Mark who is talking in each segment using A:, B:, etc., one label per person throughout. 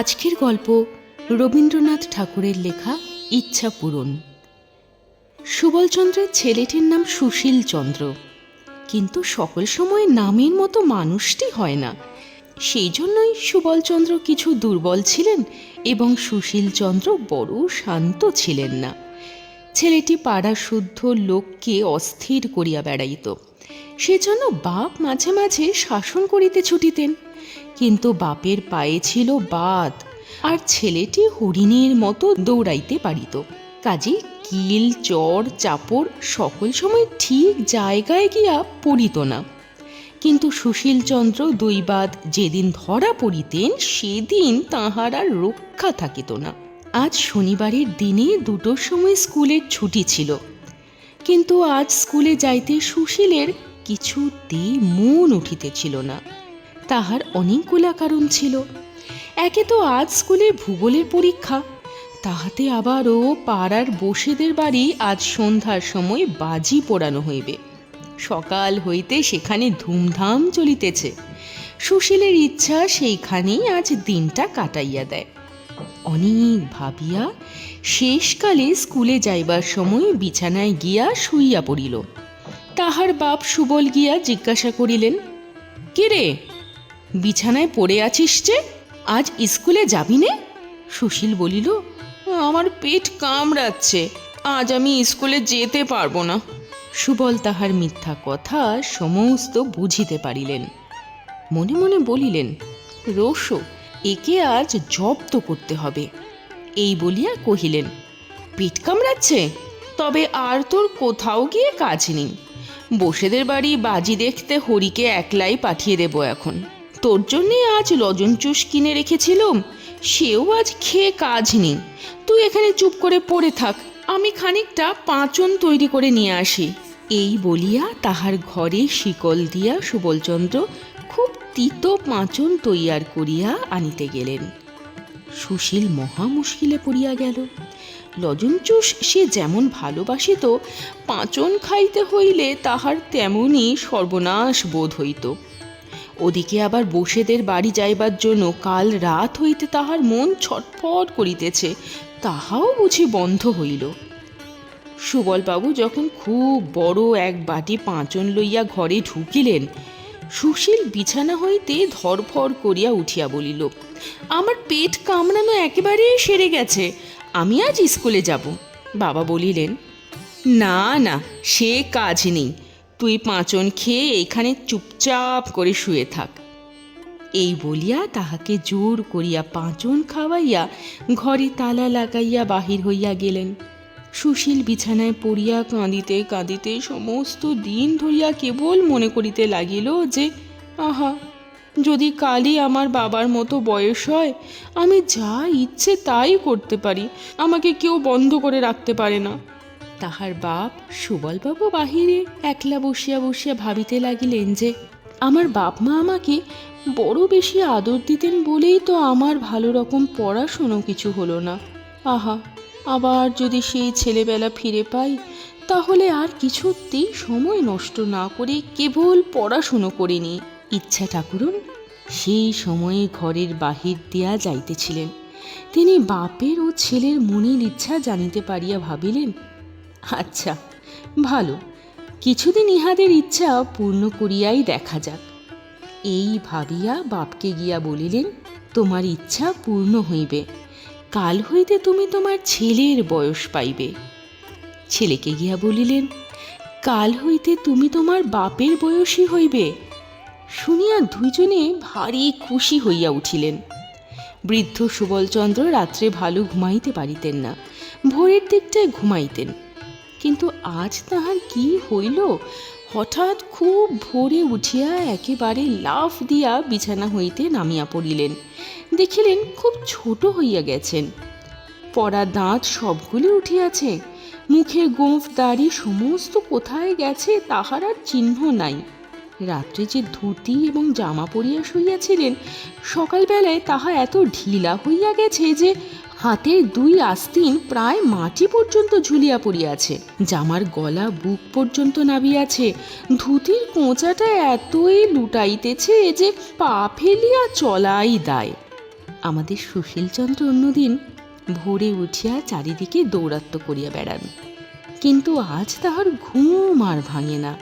A: আজকের গল্প রবীন্দ্রনাথ ঠাকুরের লেখা ইচ্ছা পূরণ। সুবলচন্দ্রের ছেলেটির নাম সুশীল চন্দ্র। কিন্তু সকল সময় নামের মতো মানুষটি হয় না। সেই জন্যই সুবলচন্দ্র কিছু দুর্বল ছিলেন এবং সুশীলচন্দ্র বড় শান্ত ছিলেন না। ছেলেটি পাড়া শুদ্ধ লোককে অস্থির করিয়া বেড়াইত। সেজন্য বাপ মাঝে মাঝে শাসন করিতে ছুটিতেন। কিন্তু বাপের পায়ে ছিল বাদ আর ছেলেটি হরিণের মতো দৌড়াইতে পারিত। কাজে কিল, চর, চাপড় সকল সময় ঠিক জায়গায় গিয়া পড়িত না। কিন্তু সুশীলচন্দ্র দৈবাদ যেদিন ধরা পড়িতেন, সেদিন তাঁহার আর রক্ষা থাকিত না। আজ শনিবারের দিনে দুটোর সময় স্কুলের ছুটি ছিল। কিন্তু আজ স্কুলে যাইতে সুশীলের কিছুতেই মন উঠিতেছিল না। তাহার অনেকগুলা কারণ ছিল। একে তো আজ স্কুলে ভূগোলের পরীক্ষা, তাহাতে আবারও পাড়ার বসেদের বাড়ি আজ সন্ধ্যার সময় বাজি পোড়ানো হইবে। সকাল হইতে সেখানে ধুমধাম চলিতেছে। সুশীলের ইচ্ছা সেইখানেই আজ দিনটা কাটাইয়া দেয়। অনেক ভাবিয়া শেষকালে স্কুলে যাইবার সময় বিছানায় গিয়া শুইয়া পড়িল। তাহার বাপ সুবল গিয়া জিজ্ঞাসা করিলেন, কে রে? বিছানায় পড়ে আছিস যে? আজ স্কুলে যাবি নে? সুশীল বলিল, আমার পেট কামড়াচ্ছে, আজ আমি স্কুলে যেতে পারব না। সুবল তাহার মিথ্যা কথা সমস্ত বুঝিতে পারিলেন। মনে মনে বলিলেন রোশো একে আজ জব্দ করতে হবে। এই বলিয়া কহিলেন, পেট কামড়াচ্ছে? তবে আর তোর কোথাও গিয়ে কাজ নেই। বসেদের বাড়ি বাজি দেখতে হরিকে একলাই পাঠিয়ে দেব এখন। তোর জন্যে আজ লজন চুষ কিনে রেখেছিলুম। সেও আজ খেয়ে কাজ নেই। তুই এখানে চুপ করে পড়ে থাক। আমি খানিকটা পাঁচন তৈরি করে নিয়ে আসি। এই বলিয়া তাহার ঘরে শিকল দিয়া সুবলচন্দ্র খুব তিত পাঁচন তৈয়ার করিয়া আনিতে গেলেন। সুশীল মহা মুশকিলে পড়িয়া গেল। লজনচুষ সে যেমন ভালোবাসিত, পাঁচন খাইতে হইলে তাহার তেমনই সর্বনাশ বোধ হইত। ওদিকে আবার বসেদের বাড়ি যাইবার জন্য কাল রাত হইতে তাহার মন ছটফট করিতেছে, তাহাও বুঝি বন্ধ হইল। সুবলবাবু যখন খুব বড় এক বাটি পাঁচন লইয়া ঘরে ঢুকিলেন, সুশীল বিছানা হইতে ধরফর করিয়া উঠিয়া বলিল, আমার পেট কামড়ানো একেবারে সেরে গেছে, আমি আজ স্কুলে যাব। বাবা বলিলেন, না না, সে কাজ নেই তুই পাঁচন খেয়ে এখানে চুপচাপ করে শুয়ে থাক। এই বলিয়া তাহাকে জোর করিয়া পাঁচন খাওয়াইয়া ঘরে তালা লাগাইয়া বাহির হইয়া গেলেন। সুশীল বিছানায় পড়িয়া কাঁদিতে কাঁদিতে সমস্ত দিন ধরিয়া কেবল মনে করিতে লাগিল যে, আহা, যদি কালই আমার বাবার মতো বয়স হয়, আমি যা ইচ্ছে তাই করতে পারি, আমাকে কেউ বন্ধ করে রাখতে পারে না। তাহার বাপ সুবলবাবু বাহিরে একলা বসিয়া বসিয়া ভাবিতে লাগিলেন যে, আমার বাপ মা আমাকে বড় বেশি আদর দিতেন বলেই তো আমার ভালো রকম পড়াশুনো কিছু হলো না। আহা, আবার যদি সেই ছেলেবেলা ফিরে পাই, তাহলে আর কিছুতেই সময় নষ্ট না করে কেবল পড়াশুনো করে নি ইচ্ছা ঠাকুরন, সেই সময়ে ঘরের বাহির দিয়া যাইতেছিলেন। তিনি বাপের ও ছেলের মনের ইচ্ছা জানিতে পারিয়া ভাবিলেন আচ্ছা ভালো। কিছুদিন ইহাদের ইচ্ছা পূর্ণ করিয়াই দেখা যাক। এই ভাবিয়া বাপকে গিয়া বলিলেন, তোমার ইচ্ছা পূর্ণ হইবে। কাল হইতে তুমি তোমার ছেলের বয়স পাইবে। ছেলেকে গিয়া বলিলেন, কাল হইতে তুমি তোমার বাপের বয়সী হইবে? শুনিয়া দুইজনে ভারী খুশি হইয়া উঠিলেন। বৃদ্ধ সুবলচন্দ্র রাত্রে ভালো ঘুমাইতে পারিতেন না। ভোরের দিকটায় ঘুমাইতেন। কিন্তু আজ তাহার কি হইল? হঠাৎ খুব ভোরে উঠিয়া একেবারে লাফ দিয়া বিছানা হইতে নামিয়া পড়িলেন। দেখিলেন খুব ছোট হইয়া গেছেন। পড়া দাঁত সবগুলি উঠিয়াছে। মুখে গোঁফ দাড়ি সমস্ত কোথায় গেছে তাহার আর চিহ্ন নাই। রাত্রে যে ধুতি এবং জামা পরিয়া শুইয়াছিলেন, সকালবেলায় তাহা এত ঢিলা হইয়া গেছে যে হাতের দুই আস্তিন প্রায় মাটি পর্যন্ত ঝুলিয়া পড়িয়াছে। জামার গলা বুক পর্যন্ত নাবিয়াছে। ধুতির কোঁচাটা এতই লুটাইতেছে যে পা ফেলিয়া চলাই দায়। আমাদের সুশীলচন্দ্র অন্যদিন ভোরে উঠিয়া চারিদিকে দৌরাত্ম করিয়া বেড়ান। কিন্তু আজ তাহার ঘুম আর ভাঙে না।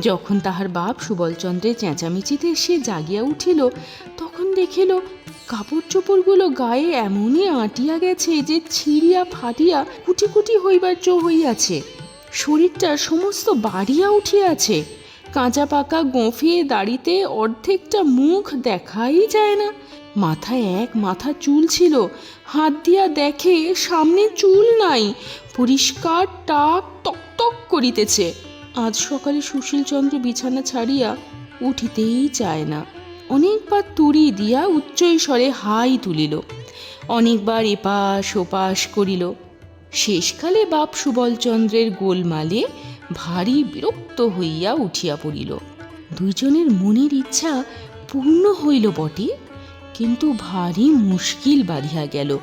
A: যখন তাহার বাপ সুবলচন্দ্রের চেঁচামেচিতে সে জাগিয়া উঠিল, তখন দেখিল কাপড় চোপড়গুলো গায়ে এমনই আটিয়া গেছে যে ছিঁড়িয়া ফাটিয়া কুটি কুটি হইবার চো হইয়াছে। শরীরটা সমস্ত বাড়িয়া উঠিয়াছে। কাঁচা পাকা গোঁফিয়ে দাড়িতে অর্ধেকটা মুখ দেখাই যায় না। মাথায় এক মাথা চুল ছিল। হাত দিয়া দেখে সামনে চুল নাই। পরিষ্কার টাক তক তক করিতেছে। আজ সকালে সুশীলচন্দ্র বিছানা ছাড়িয়া উঠিতেই চায় না। অনেকবার তুড়ি দিয়া উচ্চৈস্বরে হাই তুলিল। অনেকবার এপাশ ওপাশ করিল। শেষকালে বাপ সুবলচন্দ্রের গোলমালে ভারী বিরক্ত হইয়া উঠিয়া পড়িল। দুইজনের মনের ইচ্ছা পূর্ণ হইল বটে, কিন্তু ভারী মুশকিল বাঁধিয়া গেল।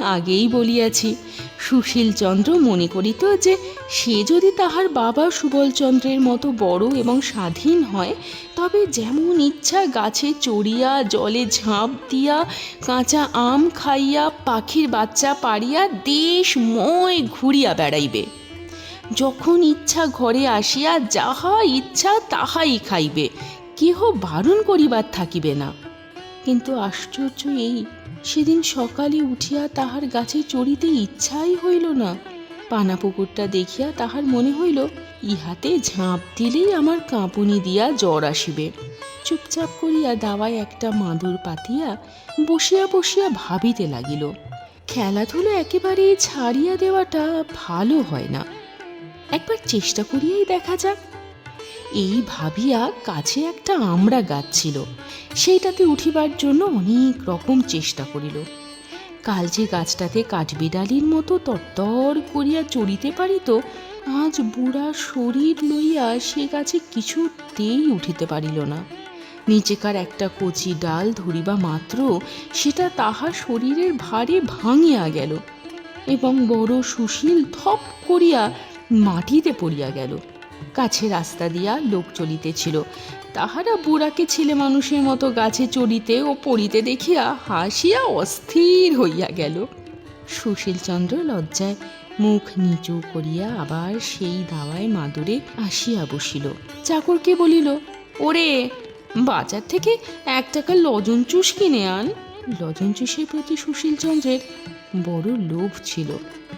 A: আগেই বলিয়াছি সুশীলচন্দ্র মনে করিত যে সে যদি তাহার বাবা সুবলচন্দ্রের মতো বড় এবং স্বাধীন হয়, তবে যেমন ইচ্ছা গাছে চড়িয়া, জলে ঝাঁপ দিয়া, কাঁচা আম খাইয়া, পাখির বাচ্চা পাড়িয়া দেশময় ঘুরিয়া বেড়াইবে। যখন ইচ্ছা ঘরে আসিয়া যাহা ইচ্ছা তাহাই খাইবে, কেহ বারণ করিবার থাকিবে না। কিন্তু আশ্চর্য এই সেদিন সকালে উঠিয়া তাহার গাছে চড়িতে ইচ্ছাই হইল না। পানা পুকুরটা দেখিয়া তাহার মনে হইল, ইহাতে ঝাঁপ দিলেই আমার কাঁপুনি দিয়া জ্বর আসিবে। চুপচাপ করিয়া দাওয়ায় একটা মাদুর পাতিয়া বসিয়া বসিয়া ভাবিতে লাগিল। খেলাধুলো একেবারে ছাড়িয়া দেওয়াটা ভালো হয় না। একবার চেষ্টা করিয়াই দেখা যাক এই ভাবিয়া কাছে একটা আমড়া গাছ ছিল। সেইটাতে উঠিবার জন্য অনেক রকম চেষ্টা করিল। কাল যে গাছটাতে কাঠবিড়ালির মতো তরতর করিয়া চড়িতে পারিত, আজ বুড়া শরীর লইয়া সে গাছে কিছুতেই উঠিতে পারিল না। নিচেকার একটা কচি ডাল ধরিবা মাত্র সেটা তাহার শরীরের ভারে ভাঙিয়া গেল এবং বড় সুশীল থপ করিয়া মাটিতে পড়িয়া গেল। কাছে রাস্তা দিয়া লোক চলিতেছিল। তাহারা বুড়াকে ছেলে মানুষের মতো গাছে চড়িতে ও পড়িতে দেখিয়া হাসিয়া অস্থির হইয়া গেল। সুশীলচন্দ্র লজ্জায় মুখ নিচু করিয়া আবার সেই দাওয়ায় মাদুরে আসিয়া বসিল। চাকরকে বলিল, ওরে, বাজার থেকে এক টাকা লজন চুষ কিনে আন। লজন চুষের প্রতি সুশীলচন্দ্রের বড় লোভ ছিল।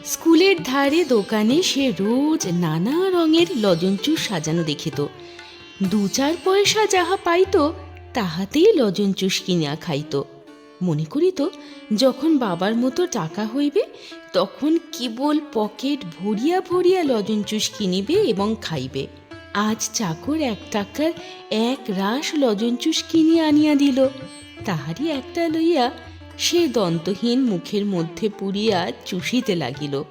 A: স্কুলের ধারে দোকানে সে রোজ নানা রঙের লজঞ্চু সাজানো দেখিত। দু চার পয়সা যাহা পাইত, তাহাতেই লজঞ্চুস কিনিয়া খাইত। মনে করিত, যখন বাবার মতো টাকা হইবে, তখন কেবল পকেট ভরিয়া ভরিয়া লজঞ্চুস কিনিবে এবং খাইবে। আজ চাকর এক টাকার এক রাস লজঞ্চুস কিনিয়া আনিয়া দিল। তাহারই একটা লইয়া সে দন্তহীন মুখের মধ্যে পুরিয়া চুষিতে লাগিল।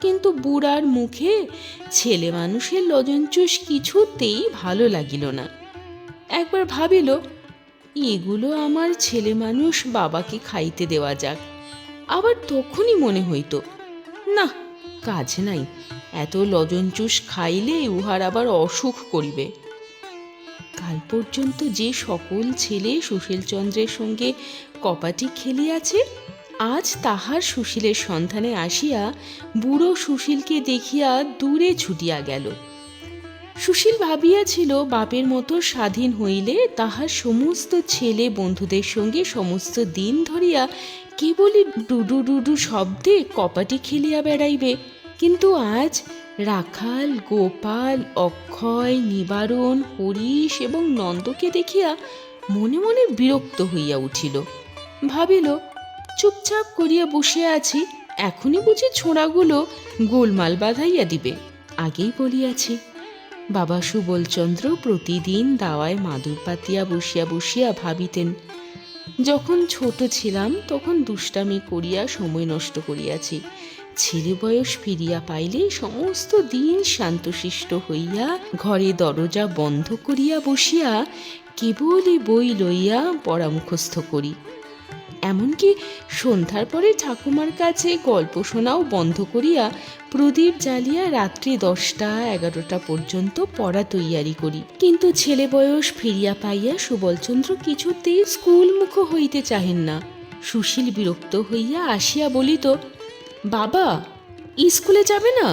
A: কিন্তু বুড়ার মুখে ছেলে মানুষের লজনচুষ কিছুতেই ভালো লাগিল না। একবার ভাবিল, এগুলো আমার ছেলে মানুষ বাবাকে খাইতে দেওয়া যাক। আবার তখনই মনে হইত, না, কাজ নাই, এত লজনচুষ খাইলে উহার আবার অসুখ করিবে। কাল পর্যন্ত যে সকল ছেলে সুশীলচন্দ্রের সঙ্গে কপাটি খেলিয়াছে, আজ তাহার সুশীলের সন্ধানে আসিয়া বুড়ো সুশীলকে দেখিয়া দূরে ছুটিয়া গেল। সুশীল ভাবিয়াছিল, বাপের মতো স্বাধীন হইলে তাহার সমস্ত ছেলে বন্ধুদের সঙ্গে সমস্ত দিন ধরিয়া কেবলই ডুডু ডুডু শব্দে কপাটি খেলিয়া বেড়াইবে। কিন্তু আজ রাখাল, গোপাল, অক্ষয়, নিবারণ, হরিশ এবং নন্দকে দেখিয়া মনে মনে বিরক্ত হইয়া উঠিল। ভাবিল, চুপচাপ করিয়া বসে আছি, এখনই বুঝি ছোঁড়াগুলো গোলমাল বাঁধাইয়া দিবে। আগেই বলিয়াছি, বাবা সুবলচন্দ্র প্রতিদিন দাওয়ায় মাদুর পাতিয়া বসিয়া বসিয়া ভাবিতেন। যখন ছোট ছিলাম, তখন দুষ্টামি করিয়া সময় নষ্ট করিয়াছি। ছেলে বয়স ফিরিয়া পাইলে সমস্ত দিন শান্তশিষ্ট হইয়া ঘরে দরজা বন্ধ করিয়া বসিয়া কেবলই বই লইয়া পরামুখস্থ করি। এমনকি সন্ধ্যার পরে ঠাকুমার কাছে গল্প শোনাও বন্ধ করিয়া প্রদীপ জ্বালিয়া রাত্রি দশটা, এগারোটা পর্যন্ত পড়া তৈয়ারি করি। কিন্তু ছেলে বয়স ফিরিয়া পাইয়া সুবলচন্দ্র কিছুতেই স্কুলমুখ হইতে চাহেন না। সুশীল বিরক্ত হইয়া আসিয়া বলিত, বাবা, স্কুলে যাবে না?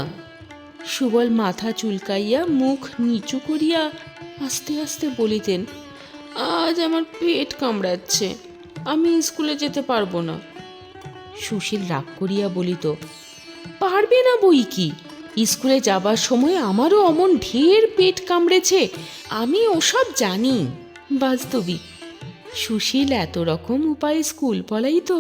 A: সুবল মাথা চুলকাইয়া মুখ নিচু করিয়া আস্তে আস্তে বলিতেন, আজ আমার পেট কামড়াচ্ছে। আমি স্কুলে যেতে পারব না। সুশীল রাগ করিয়া বলিত, পারবে না বই কি? স্কুলে যাবার সময় আমারও অমন ঢের পেট কামড়েছে, আমি ওসব জানি। বাস্তবিক সুশীল এত রকম উপায়ে স্কুল পলাইত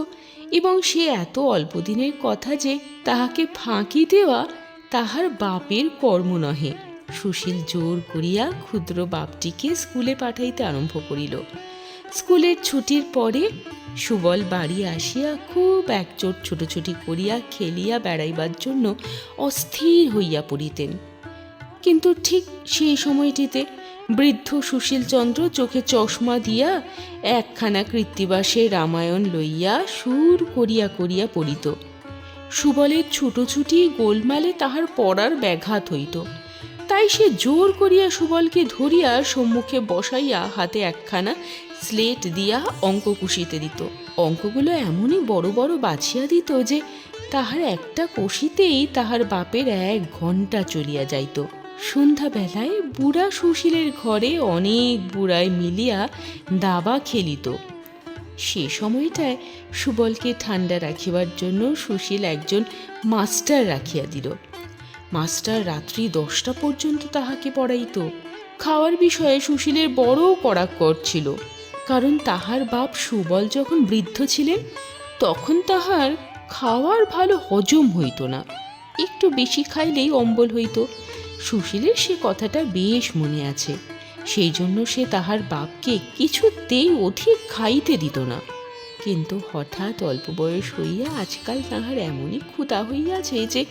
A: এবং সে এত অল্প দিনের কথা যে তাহাকে ফাঁকি দেওয়া তাহার বাপের কর্ম নহে। সুশীল জোর করিয়া ক্ষুদ্র বাপটিকে স্কুলে পাঠাইতে আরম্ভ করিল। স্কুলের ছুটির পরে সুবল বাড়ি আসিয়া খুব একচোট ছোটাছুটি করিয়া খেলিয়া বেড়াইবার জন্য অস্থির হইয়া পড়িতেন। কিন্তু ঠিক সেই সময়টিতে বৃদ্ধ সুশীলচন্দ্র চোখে চশমা দিয়া একখানা কৃত্তিবাসে রামায়ণ লইয়া সুর করিয়া করিয়া পড়িত। সুবলের ছুটোছুটি গোলমালে তাহার পড়ার ব্যাঘাত হইত। তাই সে জোর করিয়া সুবলকে ধরিয়া সম্মুখে বসাইয়া হাতে একখানা স্লেট দিয়া অঙ্ক কষিতে দিত। অঙ্কগুলো এমনই বড় বড় বাছিয়া দিত যে তাহার একটা কষিতেই তাহার বাপের এক ঘণ্টা চলিয়া যাইত। সন্ধ্যাবেলায় বুড়া সুশীলের ঘরে অনেক বুড়ায় মিলিয়া দাবা খেলিত। সে সময়টায় সুবলকে ঠান্ডা রাখিবার জন্য সুশীল একজন মাস্টার রাখিয়া দিল। মাস্টার রাত্রি দশটা পর্যন্ত তাহাকে পড়াইত। খাওয়ার বিষয়ে সুশীলের বড় কড়াকড় ছিল, কারণ তাহার বাপ সুবল যখন বৃদ্ধ ছিলেন, তখন তাহার খাওয়ার ভালো হজম হইত না, একটু বেশি খাইলেই অম্বল হইত। সুশীলের সে কথাটা বেশ মনে আছে, সেই জন্য সে তাহার বাপকে কিছুতেই অধিক খাইতে দিত না। কিন্তু হঠাৎ অল্প বয়স হইয়া আজকাল তাহার এমনই ক্ষুধা হইয়াছে যে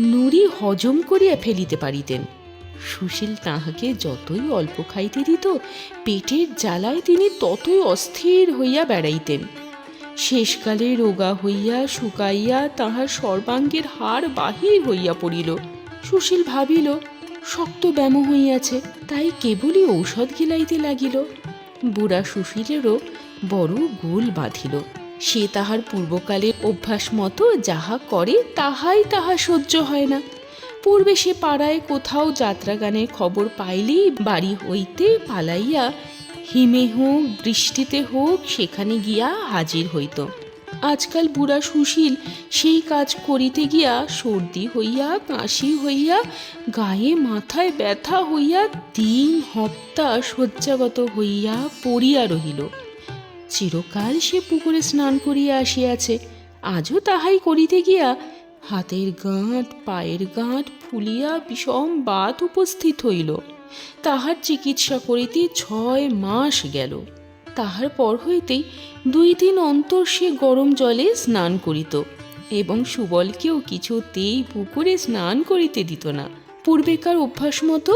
A: নুড়ি হজম করিয়া ফেলিতে পারিতেন। সুশীল তাহাকে যতই অল্প খাইতে দিত, পেটের জ্বালায় তিনি ততই অস্থির হইয়া বেড়াইতেন। শেষকালে রোগা হইয়া শুকাইয়া তাহার সর্বাঙ্গের হাড় বাহির হইয়া পড়িল। সুশীল ভাবিল, শক্ত ব্যামো হইয়াছে, তাই কেবলই ঔষধ গিলাইতে লাগিল। বুড়া সুশীলেরও বড় গোল বাঁধিল। সে তাহার পূর্বকালের অভ্যাস মতো যাহা করে, তাহাই তাহা সহ্য হয় না। পূর্বে সে পাড়ায় কোথাও যাত্রা গানের খবর পাইলেই বাড়ি হইতে পালাইয়া হিমে হোক, বৃষ্টিতে হোক, সেখানে গিয়া হাজির হইত। আজকাল বুড়া সুশীল সেই কাজ করিতে গিয়া সর্দি হইয়া, কাশি হইয়া, গায়ে মাথায় ব্যথা হইয়া দিন হপ্তা শয্যাগত হইয়া পড়িয়া রহিল। চিরকাল সে পুকুরে স্নান করিয়া আসিয়াছে। আজও তাহাই করিতে গিয়া হাতের গাঁট, পায়ের গাঁট ফুলিয়া বিষম বাত উপস্থিত হইল। তাহার চিকিৎসা করিতে ছয় মাস গেল। তাহার পর হইতেই দুই দিন অন্তর সে গরম জলে স্নান করিত এবং সুবলকেও কিছুতেই পুকুরে স্নান করিতে দিত না। পূর্বেকার অভ্যাস মতো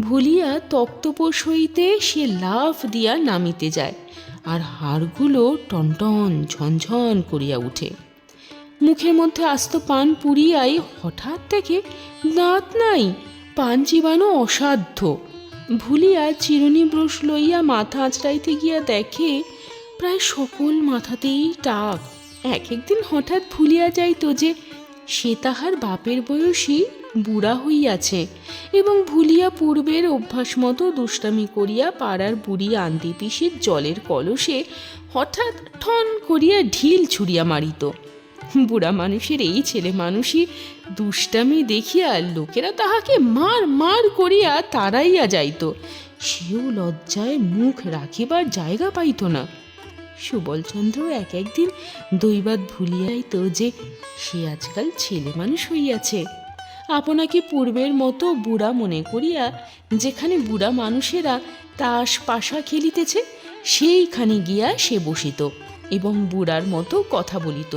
A: ভুলিয়া তক্তপোষ হইতে সে লাফ দিয়া নামিতে যায়। আর হাড়গুলো টনটন ঝনঝন করিয়া উঠে। মুখের মধ্যে আস্ত পান পুরিয়াই হঠাৎ দেখে দাঁত নাই, পান চিবানো অসাধ্য। ভুলিয়া চিরুনি ব্রুশ লইয়া মাথা আঁচড়াইতে গিয়া দেখে প্রায় সকল মাথাতেই টাক। এক একদিন হঠাৎ ভুলিয়া যাইত যে সে তাহার বাপের বয়সী বুড়া হইয়াছে এবং ভুলিয়া পূর্বের অভ্যাস মতো দুষ্টামি করিয়া পাড়ার বুড়ি আন্দি পিসির জলের কলসে হঠাৎ ঠন করিয়া ঢিল ছুড়িয়া মারিত। বুড়া মানুষের এই ছেলে মানুষই দুষ্টামি দেখিয়া লোকেরা তাহাকে মার মার করিয়া তাড়াইয়া যাইত। সেও লজ্জায় মুখ রাখিবার জায়গা পাইত না। সুবলচন্দ্র এক একদিন দৈবাত ভুলিয়াইত যে সে আজকাল ছেলে মানুষ হইয়াছে। আপনাকে পূর্বের মতো বুড়া মনে করিয়া যেখানে বুড়া মানুষেরা তাস পাশা খেলিতেছে, সেইখানে গিয়া সে বসিত এবং বুড়ার মতো কথা বলিত।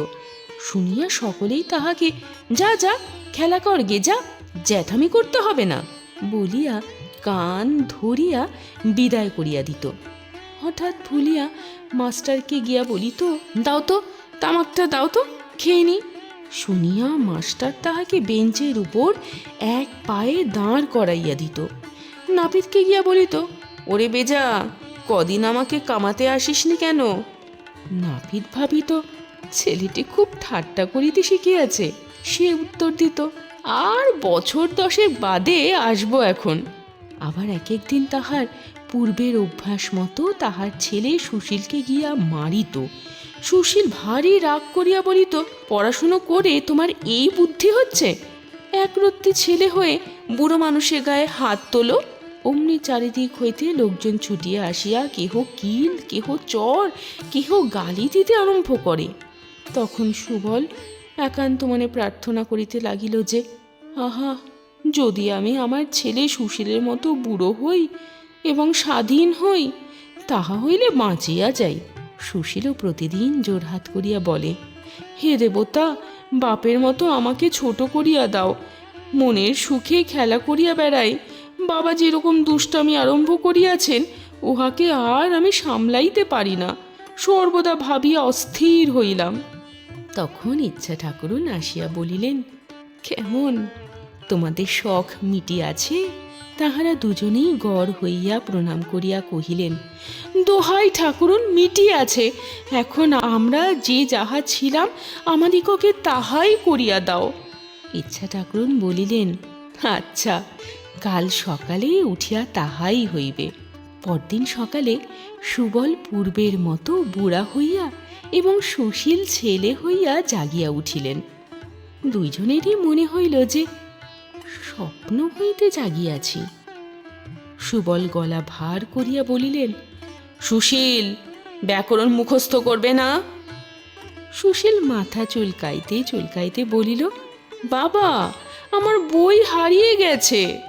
A: শুনিয়া সকলেই তাহাকে, যা যা, খেলা কর গে, যা, জ্যাঠামি করতে হবে না বলিয়া কান ধরিয়া বিদায় করিয়া দিত। হঠাৎ ভুলিয়া মাস্টারকে গিয়া বলিত দাও তো, তামাকটা দাও তো, খেয়ে নি। শুনিয়া মাস্টার তাহাকে বেঞ্চের উপর এক পায়ে দাঁড় করাইয়া দিত। নাপিতকে গিয়া বলিত, ওরে বেজা, কদিন আমাকে কামাতে আসিসনি কেন? নাপিত ভাবিত, ছেলেটি খুব ঠাট্টা করিতে শিখিয়াছে। সে উত্তর দিত, আর বছর দশেক বাদে আসব এখন। আবার এক একদিন তাহার পূর্বের অভ্যাস মতো তাহার ছেলে সুশীলকে গিয়া মারিত। সুশীল ভারী রাগ করিয়া বলিত, পড়াশুনো করে তোমার এই বুদ্ধি হচ্ছে? একরত্তি ছেলে হয়ে বুড়ো মানুষের গায়ে হাত তোলো। অমনি চারিদিক হইতে লোকজন ছুটিয়া আসিয়া কেহ কিল, কেহ চর, কেহ গালি দিতে আরম্ভ করে। তখন সুবল একান্ত মনে প্রার্থনা করিতে লাগিল যে, আহা, যদি আমি আমার ছেলে সুশীলের মতো বুড়ো হই এবং স্বাধীন হই, তাহা হইলে বাঁচিয়া যাই। সুশীলও প্রতিদিন জোরহাত করিয়া বলে, হে দেবতা, বাপের মতো আমাকে ছোট করিয়া দাও। মনের সুখে খেলা করিয়া বেড়াই। বাবা যেরকম দুষ্টামি আরম্ভ করিয়াছেন, উহাকে আর আমি সামলাইতে পারি না। সর্বদা ভাবিয়া অস্থির হইলাম। তখন ইচ্ছা ঠাকুরুন আসিয়া বলিলেন, কেমন? তোমাদের শখ মিটিয়াছে? তাহারা দুজনেই গড় হইয়া প্রণাম করিয়া কহিলেন, দোহাই ঠাকুরুন মিটিয়াছে এখন আমরা যে যাহা ছিলাম, আমাদিগকে তাহাই করিয়া দাও। ইচ্ছা ঠাকুরুন বলিলেন আচ্ছা কাল সকালে উঠিয়া তাহাই হইবে। পরদিন সকালে সুবল পূর্বের মতো বুড়া হইয়া এবং সুশীল ছেলে হইয়া জাগিয়া উঠিলেন। দুইজনেরই মনে হইল যে স্বপ্ন হইতে জাগিয়াছি। সুবল গলা ভার করিয়া বলিলেন, সুশীল, ব্যাকরণ মুখস্থ করবে না? সুশীল মাথা চুলকাইতে চুলকাইতে বলিল, বাবা, আমার বই হারিয়ে গেছে।